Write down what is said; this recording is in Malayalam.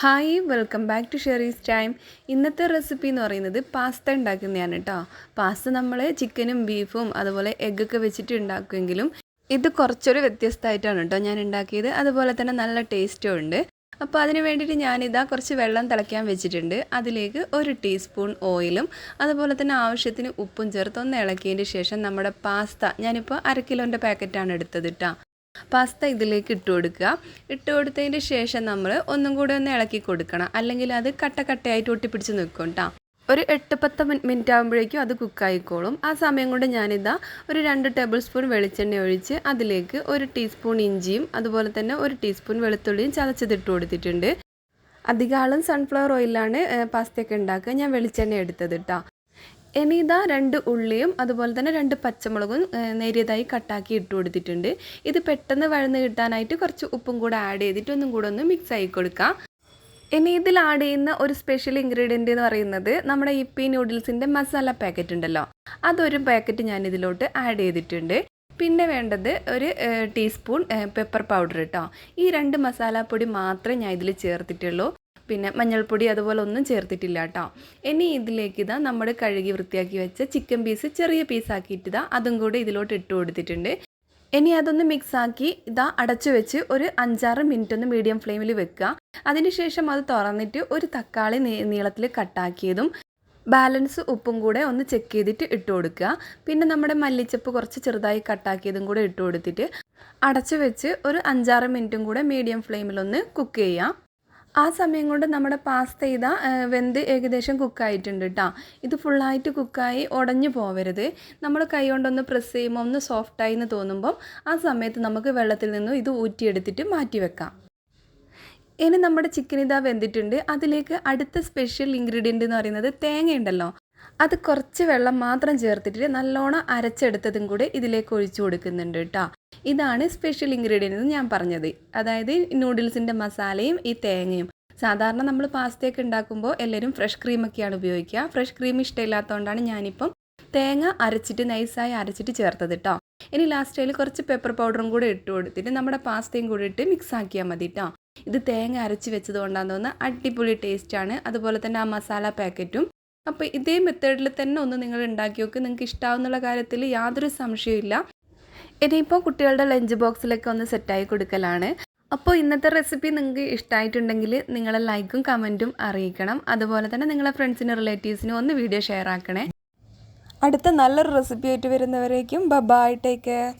Hi welcome back to Sheri's time ഇന്നത്തെ റെസിപ്പി എന്ന് പറയുന്നത് പാസ്ത ഉണ്ടാക്കുന്നതാണ് കേട്ടോ പാസ്ത നമ്മൾ ചിക്കനും ബീഫും അതുപോലെ എഗ്ഗൊക്കെ വെച്ചിട്ട് ഉണ്ടാക്കുമെങ്കിലും ഇത് കുറച്ചൊരു വ്യത്യസ്തമായിട്ടാണ് കേട്ടോ ഞാൻ ഉണ്ടാക്കിയത്. അതുപോലെ തന്നെ നല്ല ടേസ്റ്റും ഉണ്ട്. അപ്പോൾ അതിന് വേണ്ടിയിട്ട് ഞാനിതാ കുറച്ച് വെള്ളം തിളയ്ക്കാൻ വെച്ചിട്ടുണ്ട്. അതിലേക്ക് ഒരു ടീസ്പൂൺ ഓയിലും അതുപോലെ തന്നെ ആവശ്യത്തിന് ഉപ്പും ചേർത്ത് ഒന്ന് ഇളക്കിയതിന് ശേഷം നമ്മുടെ പാസ്ത ഞാനിപ്പോൾ അര കിലോന്റെ പാക്കറ്റാണ് എടുത്തത് കേട്ടോ പാസ്ത ഇതിലേക്ക് ഇട്ട് കൊടുക്കുക. ഇട്ട് കൊടുത്തതിന് ശേഷം നമ്മൾ ഒന്നും കൂടി ഒന്ന് ഇളക്കി കൊടുക്കണം. അല്ലെങ്കിൽ അത് കട്ട കട്ടയായിട്ട് ഒട്ടിപ്പിടിച്ച് നിൽക്കും കേട്ടോ ഒരു എട്ട് പത്ത് മിനിറ്റ് ആകുമ്പോഴേക്കും അത് കുക്കായിക്കോളും ആ സമയം കൊണ്ട് ഞാനിതാ ഒരു രണ്ട് ടേബിൾ സ്പൂൺ വെളിച്ചെണ്ണ ഒഴിച്ച് അതിലേക്ക് ഒരു ടീസ്പൂൺ ഇഞ്ചിയും അതുപോലെ തന്നെ ഒരു ടീസ്പൂൺ വെളുത്തുള്ളിയും ചതച്ചതിട്ട് കൊടുത്തിട്ടുണ്ട്. അധികം സൺഫ്ലവർ ഓയിലാണ് പാസ്തയൊക്കെ ഉണ്ടാക്കുക. ഞാൻ വെളിച്ചെണ്ണ എടുത്തത് കേട്ടോ ഇനി ഇതാ രണ്ട് ഉള്ളിയും അതുപോലെ തന്നെ രണ്ട് പച്ചമുളകും നേരിയതായി കട്ടാക്കി ഇട്ട് കൊടുത്തിട്ടുണ്ട്. ഇത് പെട്ടെന്ന് വഴന്ന് കിട്ടാനായിട്ട് കുറച്ച് ഉപ്പും കൂടെ ആഡ് ചെയ്തിട്ട് ഒന്നും കൂടെ ഒന്ന് മിക്സ് ആയി കൊടുക്കാം. ഇനി ഇതിൽ ആഡ് ചെയ്യുന്ന ഒരു സ്പെഷ്യൽ ഇൻഗ്രീഡിയന്റ് എന്ന് പറയുന്നത് നമ്മുടെ ഇപ്പി നൂഡിൽസിന്റെ മസാല പാക്കറ്റ് ഉണ്ടല്ലോ. അതൊരു പാക്കറ്റ് ഞാൻ ഇതിലോട്ട് ആഡ് ചെയ്തിട്ടുണ്ട്. പിന്നെ വേണ്ടത് ഒരു ടീസ്പൂൺ പെപ്പർ പൗഡർ കേട്ടോ ഈ രണ്ട് മസാലപ്പൊടി മാത്രമേ ഞാൻ ഇതിൽ ചേർത്തിട്ടുള്ളൂ. പിന്നെ മഞ്ഞൾപ്പൊടി അതുപോലെ ഒന്നും ചേർത്തിട്ടില്ല കേട്ടോ. ഇനി ഇതിലേക്ക് ഇതാ നമ്മൾ കഴുകി വൃത്തിയാക്കി വെച്ച ചിക്കൻ പീസ് ചെറിയ പീസാക്കിയിട്ട് ഇതാ അതും കൂടെ ഇതിലോട്ട് ഇട്ട് കൊടുത്തിട്ടുണ്ട്. ഇനി അതൊന്ന് മിക്സാക്കി ഇതാ അടച്ചു വെച്ച് ഒരു അഞ്ചാറ് മിനിറ്റ് ഒന്ന് മീഡിയം ഫ്ലെയിമിൽ വെക്കുക. അതിനുശേഷം അത് തുറന്നിട്ട് ഒരു തക്കാളി നീളത്തിൽ കട്ടാക്കിയതും ബാലൻസ് ഉപ്പും കൂടെ ഒന്ന് ചെക്ക് ചെയ്തിട്ട് ഇട്ട് കൊടുക്കുക. പിന്നെ നമ്മുടെ മല്ലിച്ചപ്പ് കുറച്ച് ചെറുതായി കട്ടാക്കിയതും കൂടെ ഇട്ട് കൊടുത്തിട്ട് അടച്ചു വെച്ച് ഒരു അഞ്ചാറ് മിനിറ്റും കൂടെ മീഡിയം ഫ്ലെയിമിലൊന്ന് കുക്ക് ചെയ്യാം. ആ സമയം കൊണ്ട് നമ്മുടെ പാസ്ത ഇതാ വെന്ത് ഏകദേശം കുക്കായിട്ടുണ്ട് കേട്ടോ ഇത് ഫുള്ളായിട്ട് കുക്കായി ഉടഞ്ഞു പോവരുത്. നമ്മൾ കൈ കൊണ്ടൊന്ന് പ്രസ് ചെയ്യുമ്പോൾ ഒന്ന് സോഫ്റ്റായി എന്ന് തോന്നുമ്പം ആ സമയത്ത് നമുക്ക് വെള്ളത്തിൽ നിന്നും ഇത് ഊറ്റിയെടുത്തിട്ട് മാറ്റി വെക്കാം. ഇനി നമ്മുടെ ചിക്കൻ ഇതാ വെന്തിട്ടുണ്ട്. അതിലേക്ക് അടുത്ത സ്പെഷ്യൽ ഇൻഗ്രീഡിയന്റ് എന്ന് പറയുന്നത് തേങ്ങ ഉണ്ടല്ലോ അത് കുറച്ച് വെള്ളം മാത്രം ചേർത്തിട്ട് നല്ലോണം അരച്ചെടുത്തതും കൂടെ ഇതിലേക്ക് ഒഴിച്ചു കൊടുക്കുന്നുണ്ട് കേട്ടോ ഇതാണ് സ്പെഷ്യൽ ഇൻഗ്രീഡിയന്റ് ഞാൻ പറഞ്ഞത്. അതായത് നൂഡിൽസിന്റെ മസാലയും ഈ തേങ്ങയും. സാധാരണ നമ്മൾ പാസ്തയൊക്കെ ഉണ്ടാക്കുമ്പോൾ എല്ലാവരും ഫ്രഷ് ക്രീമൊക്കെയാണ് ഉപയോഗിക്കുക. ഫ്രഷ് ക്രീം ഇഷ്ടമില്ലാത്തതുകൊണ്ടാണ് ഞാനിപ്പം തേങ്ങ അരച്ചിട്ട് നൈസായി അരച്ചിട്ട് ചേർത്തത് കേട്ടോ ഇനി ലാസ്റ്റ് കുറച്ച് പെപ്പർ പൗഡറും കൂടെ ഇട്ട് കൊടുത്തിട്ട് നമ്മുടെ പാസ്തയും കൂടി ഇട്ട് മിക്സ് ആക്കിയാൽ മതി കേട്ടോ ഇത് തേങ്ങ അരച്ച് വെച്ചത് കൊണ്ടാന്ന് തോന്നുന്നത് അടിപൊളി ടേസ്റ്റാണ് അതുപോലെ തന്നെ ആ മസാല പാക്കറ്റും അപ്പോൾ ഇതേ മെത്തേഡിൽ തന്നെ ഒന്ന് നിങ്ങൾ ഉണ്ടാക്കി നോക്ക്. നിങ്ങൾക്ക് ഇഷ്ടാവുന്നുള്ള കാര്യത്തിൽ യാതൊരു സംശയമില്ല ഇനിയിപ്പോൾ കുട്ടികളുടെ ലഞ്ച് ബോക്സിലൊക്കെ ഒന്ന് സെറ്റായി കൊടുക്കലാണ്. അപ്പോൾ ഇന്നത്തെ റെസിപ്പി നിങ്ങൾക്ക് ഇഷ്ടമായിട്ടുണ്ടെങ്കിൽ നിങ്ങളെ ലൈക്കും കമന്റും അറിയിക്കണം. അതുപോലെ തന്നെ നിങ്ങളെ ഫ്രണ്ട്സിനും റിലേറ്റീവ്സിനും ഒന്ന് വീഡിയോ ഷെയർ ആക്കണേ. അടുത്ത നല്ലൊരു റെസിപ്പി ആയിട്ട് വരുന്നവരേക്കും. Bye-bye take care